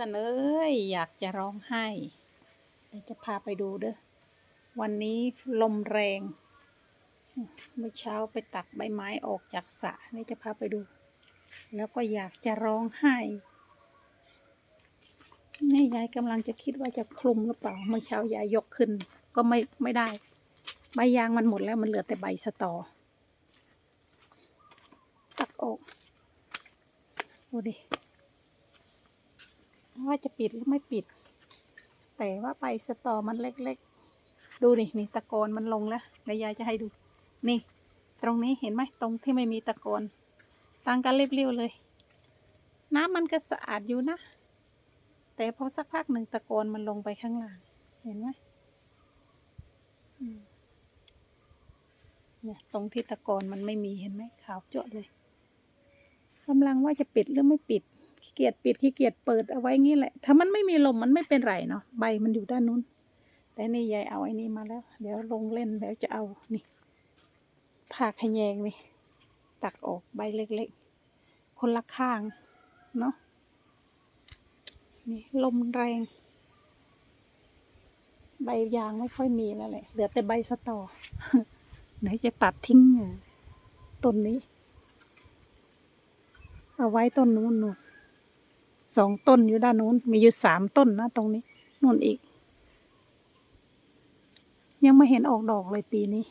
พื่อนเอ้ยอยากจะร้องไห้เดี๋ยวจะพาไปดูเด้อวันนี้ลมแรง เมื่อเช้าไปตักใบไม้ออกจากสระนี่จะพาไปดู แล้วก็อยากจะร้องไห้นี่ยายกำลังจะคิดว่าจะคลุมหรือเปล่า เมื่อเช้ายายยกขึ้น ก็ไม่ไม่ได้ ใบยางมันหมดแล้วมันเหลือแต่ใบสตอ ตักออก ดูดิ ว่าจะปิดหรือไม่ปิด แต่ว่าใบสตอมันเล็กๆ ดูนี่นี่ตะกอนมันลงแล้วเดี๋ยวยายจะให้ดู นี่ ตรงนี้เห็นไหมตรงที่ไม่มีตะกอนต่างกันเรียบๆเลย น้ำมันก็สะอาดอยู่นะ แต่พอสักพักหนึ่งตะกอนมันลงไปข้างล่าง เห็นไหมเนี่ยตรงที่ตะกอนมันไม่มีเห็นไหมขาวจาะเลยกำลังว่าจะปิดหรือไม่ปิด ขี้เกียจปิดขี้เกียจเปิดเอาไว้งี้แหละ ถ้ามันไม่มีลมมันไม่เป็นไรเนาะใบมันอยู่ด้านนู้น แต่นี่ยายเอาไอ้นี่มาแล้ว เดี๋ยวลงเล่นแล้วจะเอานี่ผ่าขยงนี่ตักออกใบเล็กๆ คนละข้างเนาะนี่ลมแรง ใบยางไม่ค่อยมีแล้วแหละเหลือแต่ใบสตอไหนจะตัดทิ้งต้นนี้ เอาไว้ต้นนู้นนู่น สองต้นอยู่ด้านนู้น มีอยู่สามต้นนะตรงนี้นู่นอีก ยังไม่เห็นออกดอกเลยปีนี้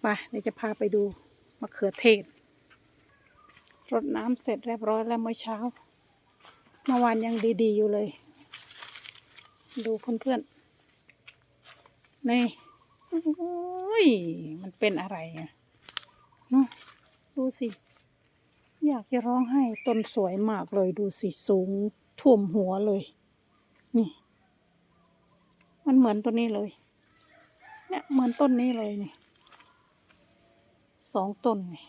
ไปเดี๋ยวจะพาไปดูมะเขือเทศรดน้ำเสร็จเรียบร้อยแล้วเมื่อเช้าเมื่อวานยังดีๆอยู่เลย ดูเพื่อนๆนี่โอ้ยมันเป็นอะไรอะเนาะดูสิ อยากจะร้องไห้ต้นสวยมากเลยดูสิสูงท่วมหัวเลย นี่ มันเหมือนต้นนี้เลย เนี่ยเหมือนต้นนี้เลยนี่สองต้นนี่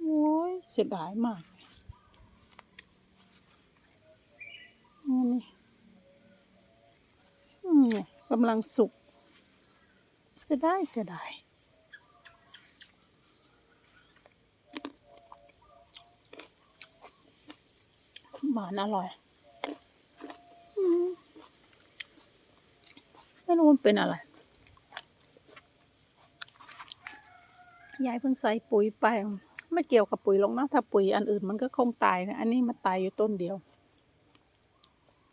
โอ้ยเสียดายมากนี่กำลังสุกเสียดายเสียดาย หวานอร่อยอมไม่รู้มันเป็นอะไร ยายเพิ่งใส่ปุ๋ยไป ไม่เกี่ยวกับปุ๋ยหรอกนะถ้าปุ๋ยอันอื่นมันก็คงตายนะ อันนี้มันตายอยู่ต้นเดียว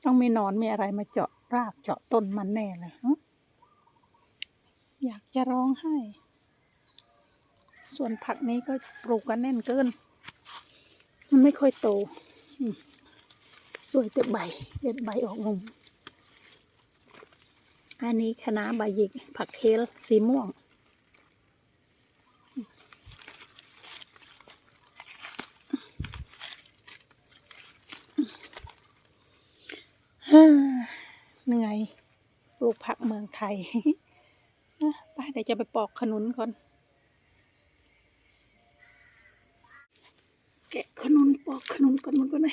ต้องมีนอนมีอะไรมาเจาะรากเจาะต้นมันแน่เลยอยากจะร้องไห้ ส่วนผักนี้ก็ปลูกกันแน่นเกิน มันไม่ค่อยโต อืม สวยแต่ใบเด็ดใบออกงมอันนี้คณะใบหยิกผักเคลสีม่วง เหนื่อยปลูกผักเมืองไทยไปเดี๋ยวจะไปปอกขนุนก่อน แกะขนุนปอกขนุนก่อนมันก็ไหน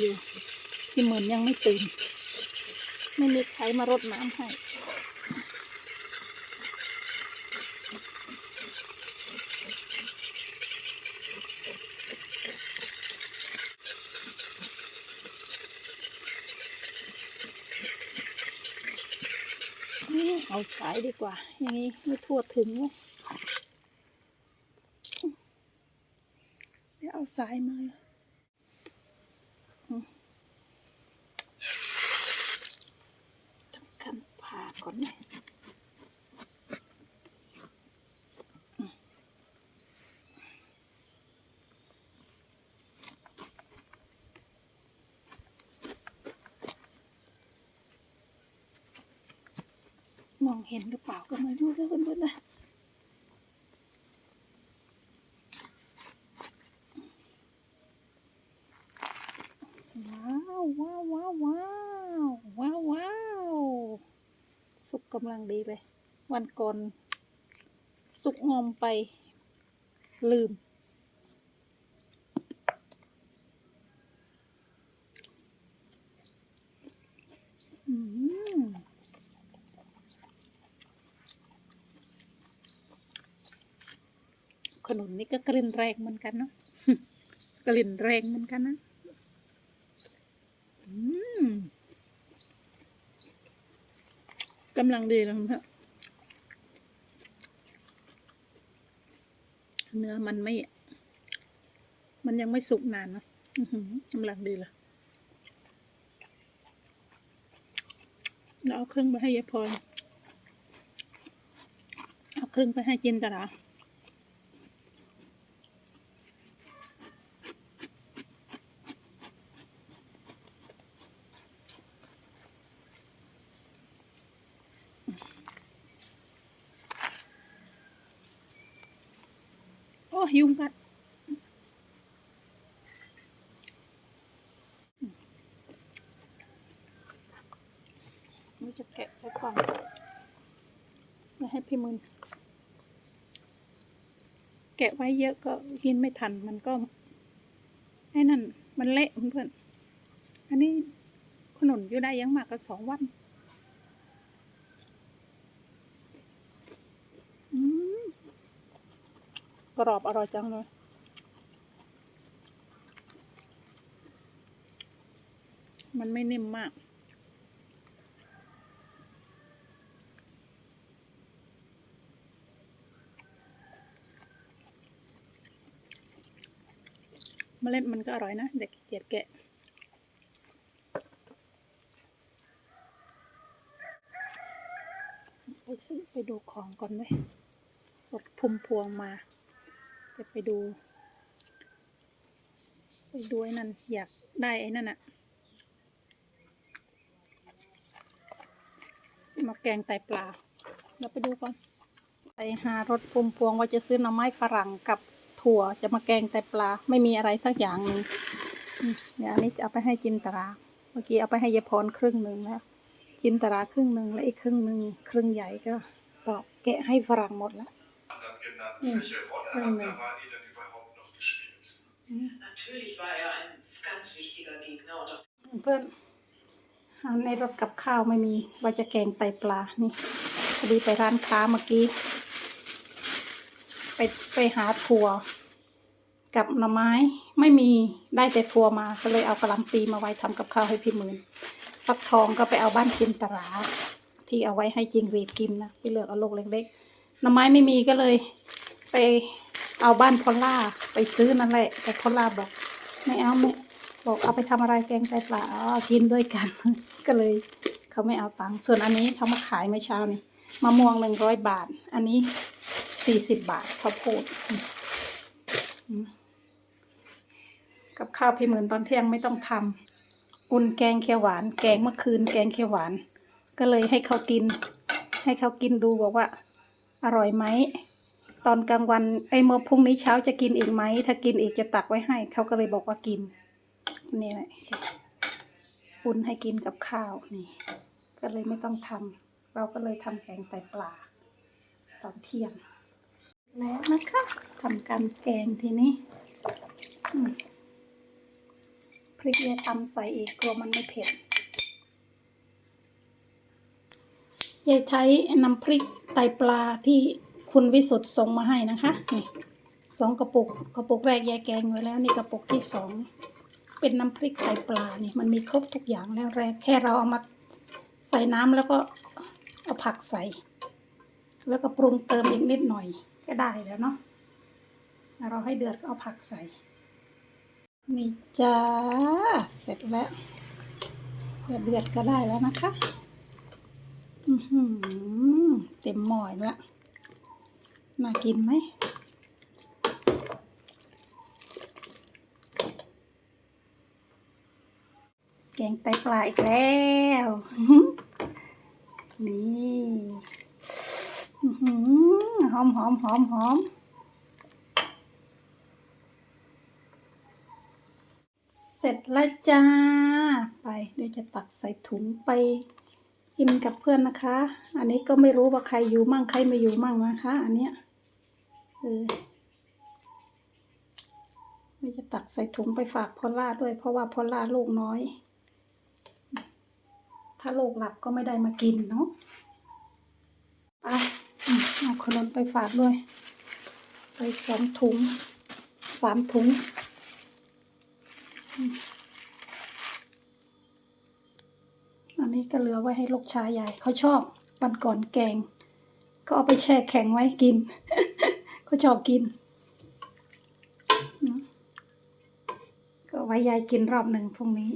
อยู่ ที่เหมือนยังไม่ตื่น ไม่มีใครมารดน้ำให้เอาสายดีกว่า อย่างนี้ไม่ทั่วถึงเลยเดี๋ยวเอาสายมา ต้องกันผ่าก่อนนะมองเห็นหรือเปล่าก็ไม่รู้แล้วเพื่อนๆนะว้าวว้าวว้าวว้า กำลังดีเลย วันก่อนสุกงอมไปลืม อืมขนุนนี่ก็กลิ่นแรงเหมือนกันเนาะกลิ่นแรงเหมือนกันนะ อืม กำลังดีแล้วเพื่อนเนื้อมันไม่ มันยังไม่สุกนานนะกำลังดีเลยเราเอาครึ่งไปให้ยายพรเอาครึ่งไปให้จินตรา อ้ยุงกัดมันจะแกะใสักก่อนแล้วให้พี่มืนแกะไว้เยอะก็กินไม่ทันมันก็ไอ้นั่น มันเละเพื่อนอันนี้ขนุนอยู่ได้ยังมากก็สองวัน อืม กรอบอร่อยจังเลยมันไม่นิ่มมาก เมล็ดมันก็อร่อยนะ เด็กเกียจแกะไปซื้อไปดูของก่อนไหมรถพุ่มพวงมา จะไปดู ไปดูไอ้นั่นอยากได้ไอ้นั่นอะมาแกงไตปลาเราไปดูก่อนไปหารถพุ่มพวงว่าจะซื้อหน่อไม้ฝรั่งกับถั่วจะมาแกงไตปลาไม่มีอะไรสักอย่างหนึ่งเดี๋ยอันนี้จะเอาไปให้จินตรา เมื่อกี้เอาไปให้ยายพรครึ่งหนึ่งแล้วจินตราครึ่งหนึ่งและอีกครึ่งหนึ่งครึ่งใหญ่ก็ปอกแกะให้ฝรั่งหมดแล้ว genannt. Ja. Welche Rolle Ja, hat ja. Nawalny denn überhaupt noch gespielt? Natürlich war er ein ganz wichtiger Gegner und auch เพื่อนอันในรถกับข้าวไม่มีว่าจะแกงไตปลา นี่พอดีไปร้านค้าเมื่อกี้ ไปไปหาถั่ว กับหน่อไม้ไม่มีได้แต่ถั่วมา ก็เลยเอากระหลำปีมาไว้ทำกับข้าวให้พี่หมื่นฟักทองก็ไปเอาบ้านจินตรา ที่เอาไว้ให้จิงหรีดกินนะไปเลือกเอาลูกเล็กๆห น่อไม้ไม่มีก็เลย ไปเอาบ้านพอล่าไปซื้อนั่นแหละ แต่พอล่าบอกไม่เอาไม่บอกเอาไปทำอะไรแกงไตปลาอ๋อกินด้วยกัน ก็เลยเขาไม่เอาตังค์ส่วนอันนี้เขามาขายเมื่อเช้านี่มะม่วงหนึ่งร้อยบาท อันนี้สี่สิบบาทข้าวโพดกับข้าวพี่หมื่นตอนเที่ยงไม่ต้องทำอุ่นแกงเขียวหวาน แกงเมื่อคืน แกงเขียวหวาน ก็เลยให้เขากิน ให้เขากินดูบอกว่า อร่อยไหม ตอนกลางวันไอ้เมื่อพรุ่งนี้เช้าจะกินอีกไหม ถ้ากินอีกจะตักไว้ให้ เขาก็เลยบอกว่ากิน นี่แหละอุ่นให้กินกับข้าวนี่ ก็เลยไม่ต้องทำ เราก็เลยทำแกงไตปลา ตอนเที่ยง แล้วนะคะทำการแกงทีนี้พริกเยตำใส่อีกกลัวมันไม่เผ็ด ยายใช้น้ำพริกไตปลาที่คุณวิสุทธ์ส่งมาให้นะคะนี่สองกระปุกกระปุกแรกยายแกงไว้แล้วนี่กระปุกที่สองเป็นน้ำพริกไตปลานี่มันมีครบทุกอย่างแล้วแรกแค่เราเอามาใส่น้ำแล้วก็เอาผักใส่ แล้วก็ปรุงเติมอีกนิดหน่อยก็ได้แล้วเนาะเราให้เดือดก็เอาผักใส่นี่จ้าเสร็จแล้วเดือดก็ได้แล้วนะคะ เต็มหม้ออีกล้วน่ากินไหมแกงไตปลาอีกแล้ว นี่หอมหอมหอมหอมเสร็จแล้วจ้า ไปเดี๋ยวจะตักใส่ถุงไป กินกับเพื่อนนะคะ อันนี้ก็ไม่รู้ว่าใครอยู่มั่งใครไม่อยู่มั่งนะคะ อันเนี้ยเออไม่จะตักใส่ถุงไปฝากพอลล่าด้วย เพราะว่าพอลล่าลูกน้อย ถ้าลูกหลับก็ไม่ได้มากินเนาะไปอืมเอาขนมไปฝากด้วย ไปสองถุงสามถุง นี้ก็เหลือไว้ให้ลูกชายใหญ่เขาชอบวันก่อนแกง ก็เอาไปแช่แข็งไว้กินเขาชอบกิน ก็ไว้ยายกินรอบหนึ่งพรุ่งนี้